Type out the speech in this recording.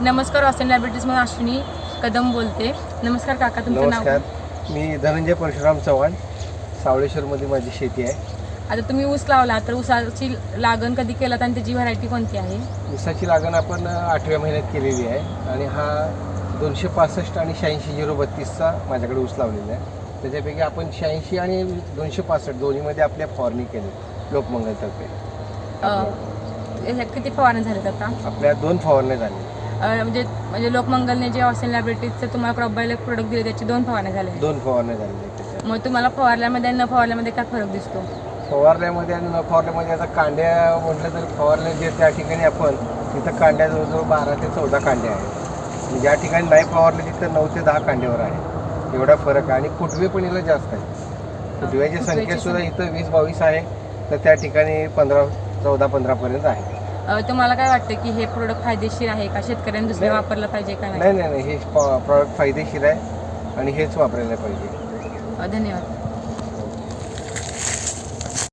नमस्कार ऑस्टन लायब्ररीजमधून अश्विनी कदम बोलते. नमस्कार काका तुमचं नाव नमस्कार. मी धनंजय परशुराम चव्हाण. सावळेश्वरमध्ये माझी शेती आहे. आता तुम्ही ऊस लावला तर ऊसाची लागण कधी केलात आणि त्याची व्हरायटी कोणती आहे? ऊसाची लागण आपण आठव्या महिन्यात केलेली आहे. आणि हा दोनशे पासष्ट आणि शहाऐंशी झिरो बत्तीसचा माझ्याकडे ऊस लावलेला आहे. त्याच्यापैकी आपण शहाऐंशी आणि दोनशे पासष्ट दोन्हीमध्ये आपल्या फवारणी केली लोकमंगलतर्फे अं, किती फवारणी झालेत आता? आपल्या दोन फवारण्या झाल्या. म्हणजे म्हणजे लोकमंगलने जे ऑस्टन लायब्ररीजचं तुम्हाला क्रॉप बायला प्रोडक्ट दिले त्याची दोन फवारण्या झाल्या दोन फवारण्या झालेल्या त्याच्यात. मग तुम्हाला फवारल्यामध्ये आणि न फवारल्यामध्ये काय फरक दिसतो? फवारल्यामध्ये आणि न फवारल्यामध्ये आता कांड्या म्हटलं तर फवारल्या जे त्या ठिकाणी आपण तिथं कांड्या जवळजवळ बारा ते चौदा कांड्या आहेत. आणि ज्या ठिकाणी नाही फवारले तिथं नऊ ते दहा कांड्यावर आहे एवढा फरक आहे. आणि फुटवे पण याला जास्त आहे फुटव्याची संख्या सुद्धा इथं वीस बावीस आहे तर त्या ठिकाणी पंधरा चौदा पंधरापर्यंत आहे. तुम्हाला काय वाटतं की हे प्रोडक्ट फायदेशीर आहे का? शेतकऱ्यांनी दुसरं नाही. वापरलं पाहिजे का नाही नाही? नाही हे प्रॉडक्ट फायदेशीर आहे आणि हेच वापरायला पाहिजे. धन्यवाद.